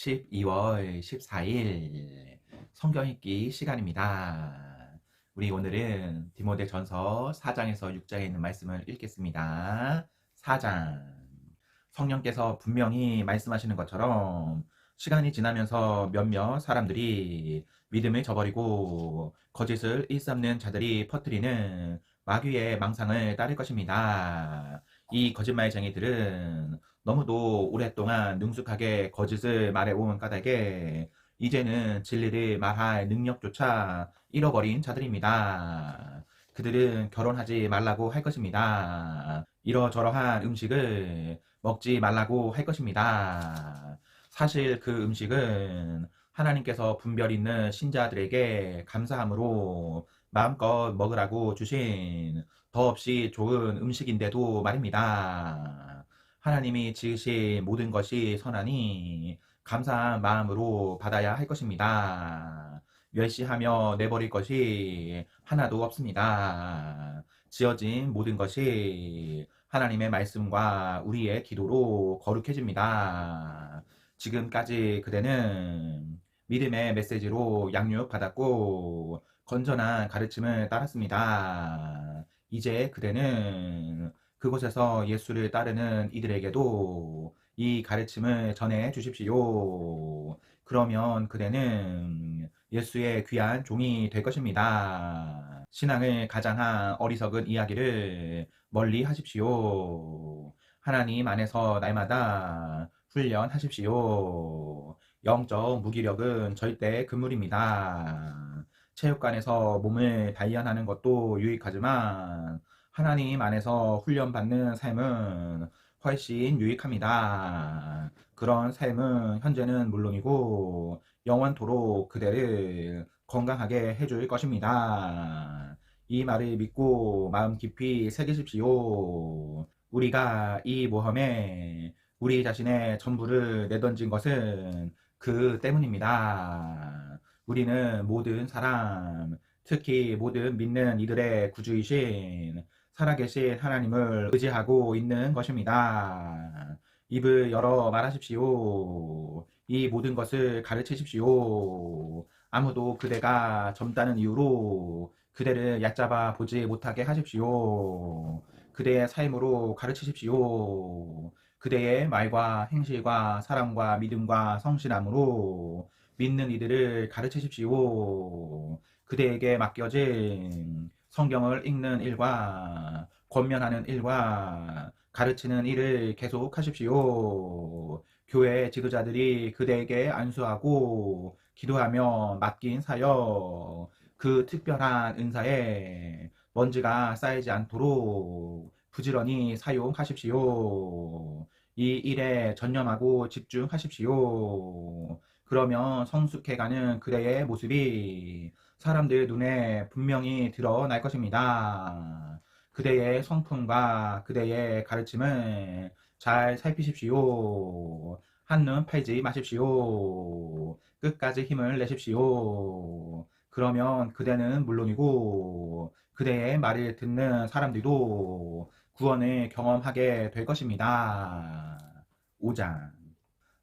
12월 14일 성경 읽기 시간입니다. 우리 오늘은 디모데 전서 4장에서 6장에 있는 말씀을 읽겠습니다. 4장. 성령께서 분명히 말씀하시는 것처럼 시간이 지나면서 몇몇 사람들이 믿음을 저버리고 거짓을 일삼는 자들이 퍼뜨리는 마귀의 망상을 따를 것입니다. 이 거짓말쟁이들은 너무도 오랫동안 능숙하게 거짓을 말해온 까닭에 이제는 진리를 말할 능력조차 잃어버린 자들입니다. 그들은 결혼하지 말라고 할 것입니다. 이러저러한 음식을 먹지 말라고 할 것입니다. 사실 그 음식은 하나님께서 분별 있는 신자들에게 감사함으로 마음껏 먹으라고 주신 더없이 좋은 음식인데도 말입니다. 하나님이 지으신 모든 것이 선하니 감사한 마음으로 받아야 할 것입니다. 멸시하며 내버릴 것이 하나도 없습니다. 지어진 모든 것이 하나님의 말씀과 우리의 기도로 거룩해집니다. 지금까지 그대는 믿음의 메시지로 양육받았고 건전한 가르침을 따랐습니다. 이제 그대는 그곳에서 예수를 따르는 이들에게도 이 가르침을 전해 주십시오. 그러면 그대는 예수의 귀한 종이 될 것입니다. 신앙을 가장한 어리석은 이야기를 멀리 하십시오. 하나님 안에서 날마다 훈련하십시오. 영적 무기력은 절대 금물입니다. 체육관에서 몸을 단련하는 것도 유익하지만 하나님 안에서 훈련받는 삶은 훨씬 유익합니다. 그런 삶은 현재는 물론이고 영원토록 그대를 건강하게 해줄 것입니다. 이 말을 믿고 마음 깊이 새기십시오. 우리가 이 모험에 우리 자신의 전부를 내던진 것은 그 때문입니다. 우리는 모든 사람, 특히 모든 믿는 이들의 구주이신 살아계신 하나님을 의지하고 있는 것입니다. 입을 열어 말하십시오. 이 모든 것을 가르치십시오. 아무도 그대가 젊다는 이유로 그대를 얕잡아 보지 못하게 하십시오. 그대의 삶으로 가르치십시오. 그대의 말과 행실과 사랑과 믿음과 성실함으로 믿는 이들을 가르치십시오. 그대에게 맡겨진 성경을 읽는 일과 권면하는 일과 가르치는 일을 계속 하십시오. 교회 지도자들이 그대에게 안수하고 기도하며 맡긴 사역, 그 특별한 은사에 먼지가 쌓이지 않도록 부지런히 사용하십시오. 이 일에 전념하고 집중하십시오. 그러면 성숙해가는 그대의 모습이 사람들 눈에 분명히 드러날 것입니다. 그대의 성품과 그대의 가르침을 잘 살피십시오. 한눈 팔지 마십시오. 끝까지 힘을 내십시오. 그러면 그대는 물론이고 그대의 말을 듣는 사람들도 구원을 경험하게 될 것입니다. 5장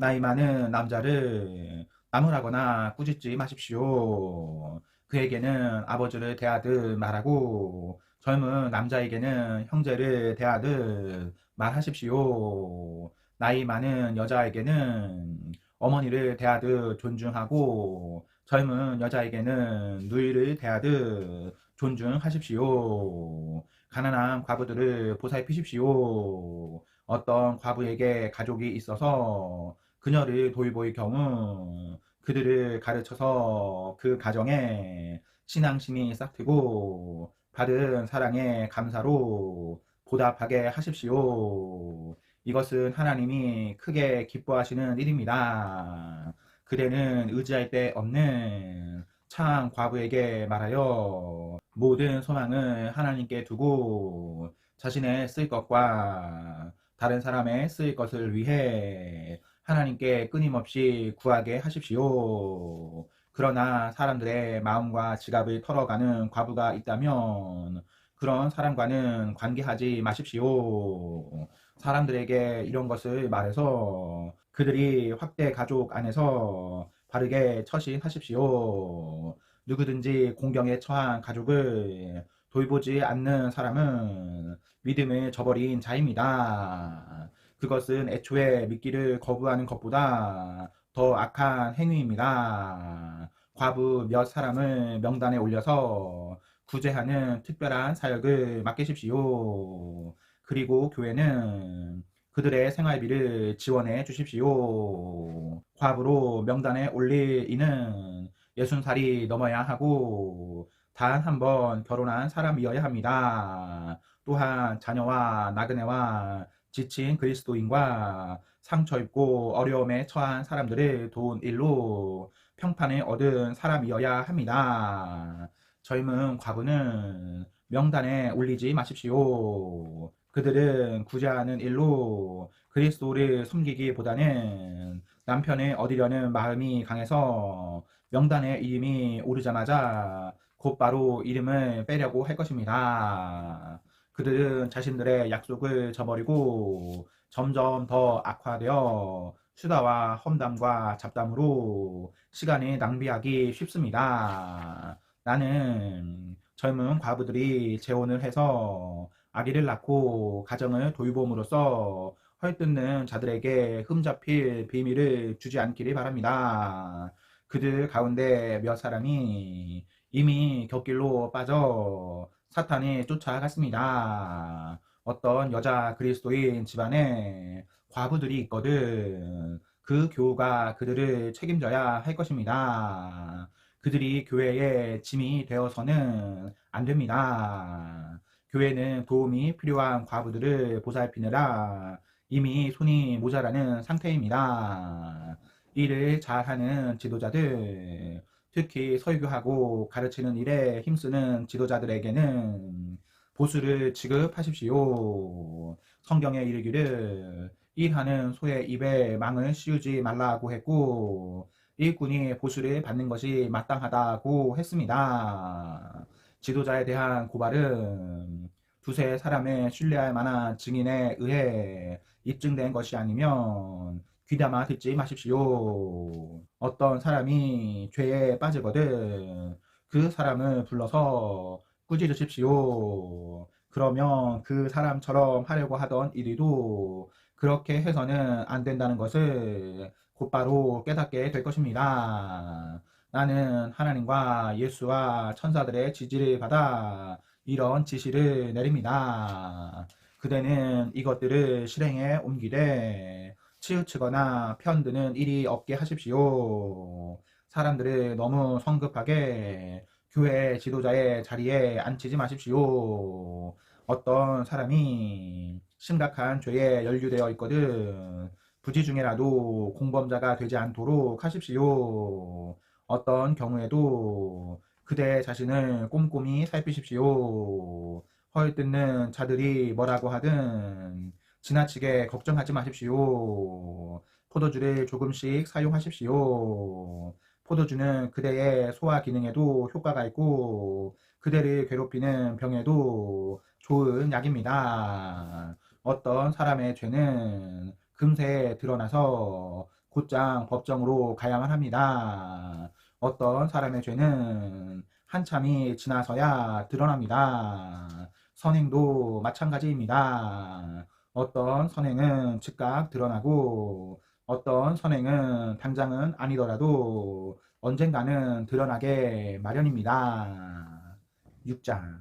나이 많은 남자를 나무라거나 꾸짖지 마십시오. 그에게는 아버지를 대하듯 말하고 젊은 남자에게는 형제를 대하듯 말하십시오. 나이 많은 여자에게는 어머니를 대하듯 존중하고 젊은 여자에게는 누이를 대하듯 존중하십시오. 가난한 과부들을 보살피십시오. 어떤 과부에게 가족이 있어서 그녀를 돌보일 경우 그들을 가르쳐서 그 가정에 신앙심이 싹트고 받은 사랑에 감사로 보답하게 하십시오. 이것은 하나님이 크게 기뻐하시는 일입니다. 그대는 의지할 데 없는 창 과부에게 말하여 모든 소망을 하나님께 두고 자신의 쓸 것과 다른 사람의 쓸 것을 위해 하나님께 끊임없이 구하게 하십시오. 그러나 사람들의 마음과 지갑을 털어가는 과부가 있다면 그런 사람과는 관계하지 마십시오. 사람들에게 이런 것을 말해서 그들이 확대 가족 안에서 바르게 처신하십시오. 누구든지 공경에 처한 가족을 돌보지 않는 사람은 믿음을 저버린 자입니다. 그것은 애초에 믿기를 거부하는 것보다 더 악한 행위입니다. 과부 몇 사람을 명단에 올려서 구제하는 특별한 사역을 맡기십시오. 그리고 교회는 그들의 생활비를 지원해 주십시오. 과부로 명단에 올릴 이는 60살이 넘어야 하고 단 한 번 결혼한 사람이어야 합니다. 또한 자녀와 나그네와 지친 그리스도인과 상처 입고 어려움에 처한 사람들을 도운 일로 평판을 얻은 사람이어야 합니다. 젊은 과부는 명단에 올리지 마십시오. 그들은 구제하는 일로 그리스도를 숨기기보다는 남편을 얻으려는 마음이 강해서 명단에 이름이 오르자마자 곧바로 이름을 빼려고 할 것입니다. 그들은 자신들의 약속을 저버리고 점점 더 악화되어 수다와 험담과 잡담으로 시간을 낭비하기 쉽습니다. 나는 젊은 과부들이 재혼을 해서 아기를 낳고 가정을 돌봄으로써 헐뜯는 자들에게 흠잡힐 비밀을 주지 않기를 바랍니다. 그들 가운데 몇 사람이 이미 곁길로 빠져 사탄이 쫓아갔습니다. 어떤 여자 그리스도인 집안에 과부들이 있거든. 그 교우가 그들을 책임져야 할 것입니다. 그들이 교회의 짐이 되어서는 안 됩니다. 교회는 도움이 필요한 과부들을 보살피느라 이미 손이 모자라는 상태입니다. 일을 잘하는 지도자들, 특히 설교하고 가르치는 일에 힘쓰는 지도자들에게는 보수를 지급하십시오. 성경에 이르기를 일하는 소의 입에 망을 씌우지 말라고 했고 일꾼이 보수를 받는 것이 마땅하다고 했습니다. 지도자에 대한 고발은 두세 사람의 신뢰할 만한 증인에 의해 입증된 것이 아니면 귀담아 듣지 마십시오. 어떤 사람이 죄에 빠지거든 그 사람을 불러서 꾸짖으십시오. 그러면 그 사람처럼 하려고 하던 일이도 그렇게 해서는 안 된다는 것을 곧바로 깨닫게 될 것입니다. 나는 하나님과 예수와 천사들의 지지를 받아 이런 지시를 내립니다. 그대는 이것들을 실행에 옮기되 치우치거나 편드는 일이 없게 하십시오. 사람들을 너무 성급하게 교회 지도자의 자리에 앉히지 마십시오. 어떤 사람이 심각한 죄에 연루되어 있거든 부지 중에라도 공범자가 되지 않도록 하십시오. 어떤 경우에도 그대 자신을 꼼꼼히 살피십시오. 헐뜯는 자들이 뭐라고 하든 지나치게 걱정하지 마십시오. 포도주를 조금씩 사용하십시오. 포도주는 그대의 소화 기능에도 효과가 있고 그대를 괴롭히는 병에도 좋은 약입니다. 어떤 사람의 죄는 금세 드러나서 곧장 법정으로 가야만 합니다. 어떤 사람의 죄는 한참이 지나서야 드러납니다. 선행도 마찬가지입니다. 어떤 선행은 즉각 드러나고 어떤 선행은 당장은 아니더라도 언젠가는 드러나게 마련입니다. 6장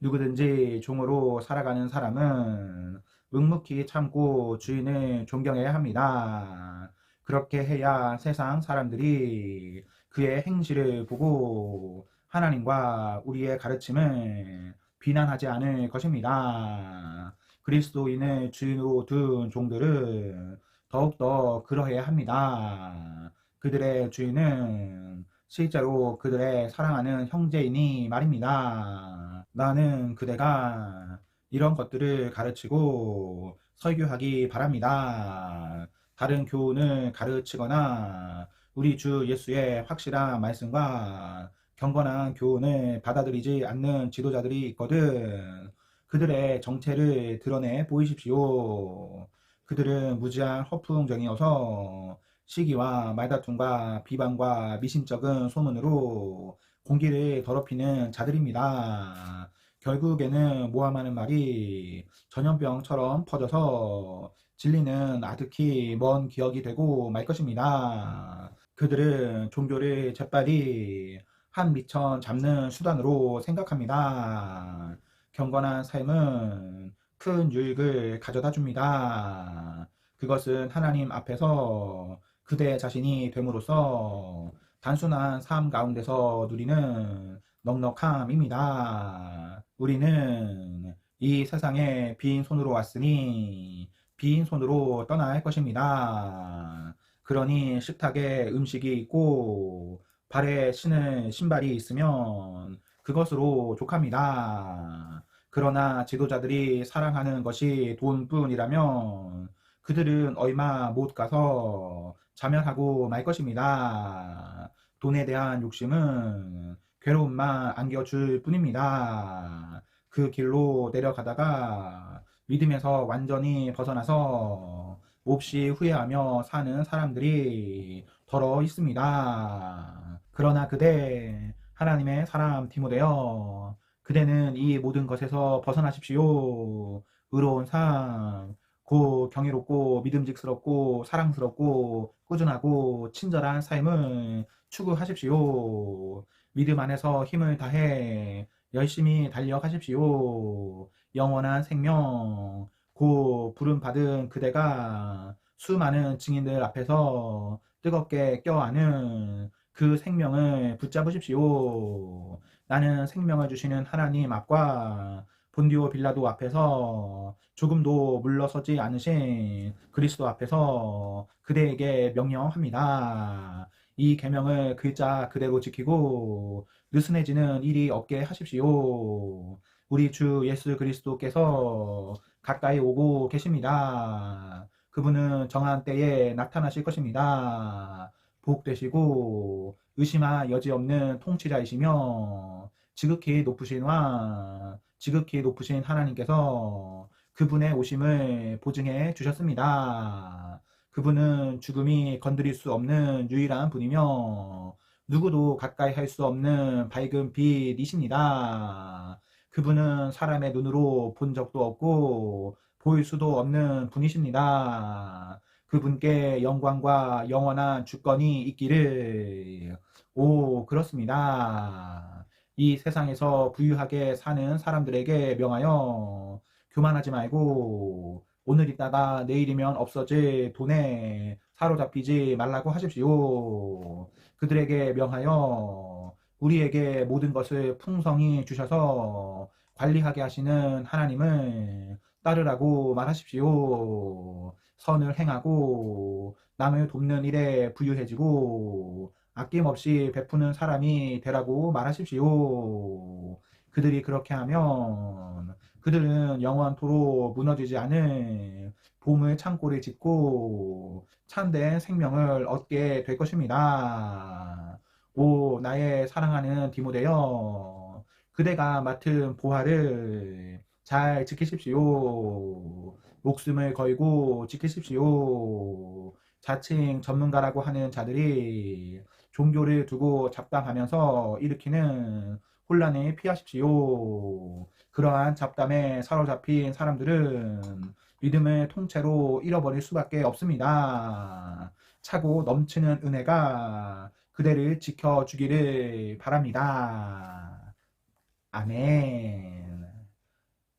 누구든지 종으로 살아가는 사람은 묵묵히 참고 주인을 존경해야 합니다. 그렇게 해야 세상 사람들이 그의 행실을 보고 하나님과 우리의 가르침을 비난하지 않을 것입니다. 그리스도인을 주인으로 둔 종들은 더욱더 그러해야 합니다. 그들의 주인은 실제로 그들의 사랑하는 형제이니 말입니다. 나는 그대가 이런 것들을 가르치고 설교하기 바랍니다. 다른 교훈을 가르치거나 우리 주 예수의 확실한 말씀과 경건한 교훈을 받아들이지 않는 지도자들이 있거든. 그들의 정체를 드러내 보이십시오. 그들은 무지한 허풍쟁이여서 시기와 말다툼과 비방과 미심쩍은 소문으로 공기를 더럽히는 자들입니다. 결국에는 모함하는 말이 전염병처럼 퍼져서 진리는 아득히 먼 기억이 되고 말 것입니다. 그들은 종교를 재빨리 한 미천 잡는 수단으로 생각합니다. 경건한 삶은 큰 유익을 가져다 줍니다. 그것은 하나님 앞에서 그대 자신이 됨으로써 단순한 삶 가운데서 누리는 넉넉함입니다. 우리는 이 세상에 빈 손으로 왔으니 빈 손으로 떠날 것입니다. 그러니 식탁에 음식이 있고 발에 신을 신발이 있으면 그것으로 족합니다. 그러나 지도자들이 사랑하는 것이 돈뿐이라면 그들은 얼마 못 가서 자멸하고 말 것입니다. 돈에 대한 욕심은 괴로움만 안겨줄 뿐입니다. 그 길로 내려가다가 믿음에서 완전히 벗어나서 몹시 후회하며 사는 사람들이 더러 있습니다. 그러나 그대 하나님의 사람 디모데여 그대는 이 모든 것에서 벗어나십시오. 의로운 삶, 고 경이롭고 믿음직스럽고 사랑스럽고 꾸준하고 친절한 삶을 추구하십시오. 믿음 안에서 힘을 다해 열심히 달려가십시오. 영원한 생명, 고 부름 받은 그대가 수많은 증인들 앞에서 뜨겁게 껴안은 그 생명을 붙잡으십시오. 나는 생명을 주시는 하나님 앞과 본디오 빌라도 앞에서 조금도 물러서지 않으신 그리스도 앞에서 그대에게 명령합니다. 이 계명을 글자 그대로 지키고 느슨해지는 일이 없게 하십시오. 우리 주 예수 그리스도께서 가까이 오고 계십니다. 그분은 정한 때에 나타나실 것입니다. 복되시고 의심할 여지 없는 통치자이시며 지극히 높으신 왕, 지극히 높으신 하나님께서 그분의 오심을 보증해 주셨습니다. 그분은 죽음이 건드릴 수 없는 유일한 분이며 누구도 가까이 할 수 없는 밝은 빛이십니다. 그분은 사람의 눈으로 본 적도 없고 보일 수도 없는 분이십니다. 그분께 영광과 영원한 주권이 있기를 오 그렇습니다. 이 세상에서 부유하게 사는 사람들에게 명하여 교만하지 말고 오늘 있다가 내일이면 없어질 돈에 사로잡히지 말라고 하십시오. 그들에게 명하여 우리에게 모든 것을 풍성히 주셔서 관리하게 하시는 하나님을 따르라고 말하십시오. 선을 행하고 남을 돕는 일에 부유해지고 아낌없이 베푸는 사람이 되라고 말하십시오. 그들이 그렇게 하면 그들은 영원토록 무너지지 않은 보물 창고를 짓고 참된 생명을 얻게 될 것입니다. 오 나의 사랑하는 디모데여 그대가 맡은 보화를 잘 지키십시오. 목숨을 걸고 지키십시오. 자칭 전문가라고 하는 자들이 종교를 두고 잡담하면서 일으키는 혼란을 피하십시오. 그러한 잡담에 사로잡힌 사람들은 믿음을 통째로 잃어버릴 수밖에 없습니다. 차고 넘치는 은혜가 그대를 지켜주기를 바랍니다. 아멘.